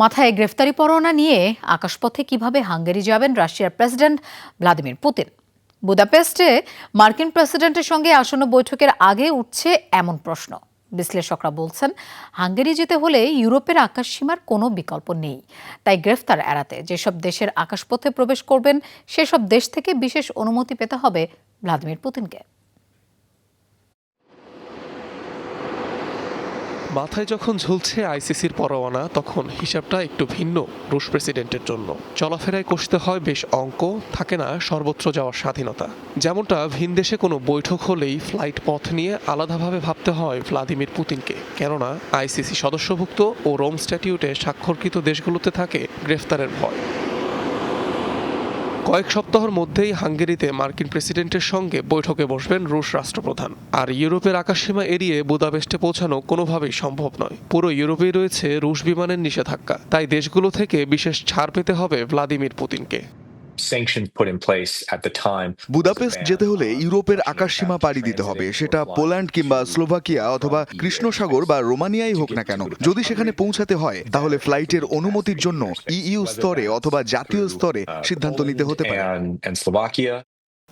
মাথায় গ্রেফতারি পরোয়ানা নিয়ে আকাশপথে কীভাবে হাঙ্গেরি যাবেন রাশিয়ার প্রেসিডেন্ট ভ্লাদিমির পুতিন? বুদাপেস্টে মার্কিন প্রেসিডেন্টের সঙ্গে আসন্ন বৈঠকের আগে উঠছে এমন প্রশ্ন। বিশ্লেষকরা বলছেন, হাঙ্গেরি যেতে হলে ইউরোপের আকাশসীমার কোনো বিকল্প নেই। তাই গ্রেফতার এড়াতে যেসব দেশের আকাশপথে প্রবেশ করবেন, সেসব দেশ থেকে বিশেষ অনুমতি পেতে হবে ভ্লাদিমির পুতিনকে। মাথায় যখন ঝুলছে আইসিসির পরোয়ানা, তখন হিসাবটা একটু ভিন্ন রুশ প্রেসিডেন্টের জন্য। চলাফেরায় কষতে হয় বেশ অঙ্ক, থাকে না সর্বত্র যাওয়ার স্বাধীনতা। যেমনটা ভিন দেশে কোনো বৈঠক হলেই ফ্লাইট পথ নিয়ে আলাদাভাবে ভাবতে হয় ভ্লাদিমির পুতিনকে। কেননা, আইসিসি সদস্যভুক্ত ও রোম স্ট্যাটিউটে স্বাক্ষরকৃত দেশগুলোতে থাকে গ্রেফতারের ভয়। কয়েক সপ্তাহের মধ্যেই হাঙ্গেরিতে মার্কিন প্রেসিডেন্টের সঙ্গে বৈঠকে বসবেন রুশ রাষ্ট্রপ্রধান। আর ইউরোপের আকাশসীমা এড়িয়ে বুদাপেস্টে পৌঁছানো কোনোভাবেই সম্ভব নয়। পুরো ইউরোপেই রয়েছে রুশ বিমানের নিষেধাজ্ঞা। তাই দেশগুলো থেকে বিশেষ ছাড় পেতে হবে ভ্লাদিমির পুতিনকে। Sanctions put in place at the time. Budapest যেতে হলে ইউরোপের আকাশসীমা পাড়ি দিতে হবে সেটা পোল্যান্ড কিংবা স্লোভাকিয়া অথবা কৃষ্ণসাগর বা রোমানিয়াই হোক না কেন যদি সেখানে পৌঁছাতে হয় তাহলে ফ্লাইটের অনুমতির জন্য ইইউ স্তরে অথবা জাতীয় স্তরে সিদ্ধান্ত নিতে হতে পারে.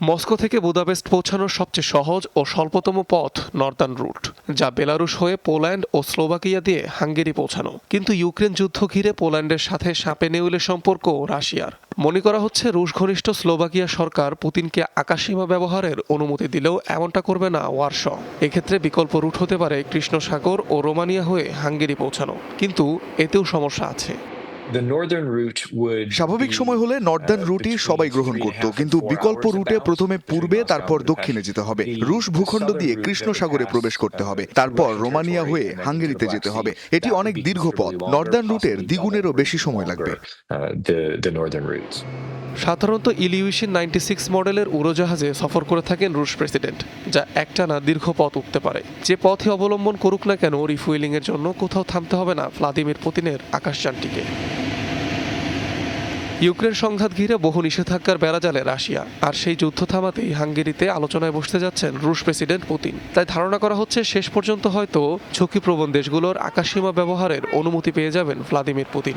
মস্কো থেকে বুদাপেস্ট পৌঁছানোর সবচেয়ে সহজ ও স্বল্পতম পথ নর্দার্ন রুট, যা বেলারুশ হয়ে পোল্যান্ড ও স্লোভাকিয়া দিয়ে হাঙ্গেরি পৌঁছানো। কিন্তু ইউক্রেন যুদ্ধ ঘিরে পোল্যান্ডের সাথে সাপে নেউলে সম্পর্ক রাশিয়ার। মনে করা হচ্ছে রুশ ঘনিষ্ঠ স্লোভাকিয়া সরকার পুতিনকে আকাশসীমা ব্যবহারের অনুমতি দিলেও এমনটা করবে না ওয়ারশ। এক্ষেত্রে বিকল্প রুট হতে পারে কৃষ্ণসাগর ও রোমানিয়া হয়ে হাঙ্গেরি পৌঁছানো। কিন্তু এতেও সমস্যা আছে। স্বাভাবিক সময় হলে নর্দার্ন রুটই সবাই গ্রহণ করত কিন্তু বিকল্প রুটে প্রথমে পূর্বে তারপর দক্ষিণে যেতে হবে। রুশ ভূখণ্ড দিয়ে কৃষ্ণ সাগরে প্রবেশ করতে হবে। তারপর রোমানিয়া হয়ে হাঙ্গেরিতে যেতে হবে। এটি অনেক দীর্ঘ পথ। নর্দার্ন রুটের দ্বিগুণেরও বেশি সময় লাগবে। সাধারণত ইলিউশিন নাইনটি সিক্স মডেলের উড়োজাহাজে সফর করে থাকেন রুশ প্রেসিডেন্ট, যা একটানা দীর্ঘ পথ উঠতে পারে। যে পথে অবলম্বন করুক না কেন রিফুয়েলিং এর জন্য কোথাও থামতে হবে না ভ্লাদিমির পুতিনের আকাশযানটিকে ইউক্রেন সংঘাত ঘিরে বহু নিষেধাজ্ঞার বেড়াজালে রাশিয়া, আর সেই যুদ্ধ থামাতেই হাঙ্গেরিতে আলোচনায় বসতে যাচ্ছেন রুশ প্রেসিডেন্ট পুতিন। তাই ধারণা করা হচ্ছে, শেষ পর্যন্ত হয়তো ঝুঁকিপ্রবণ দেশগুলোর আকাশসীমা ব্যবহারের অনুমতি পেয়ে যাবেন Vladimir Putin.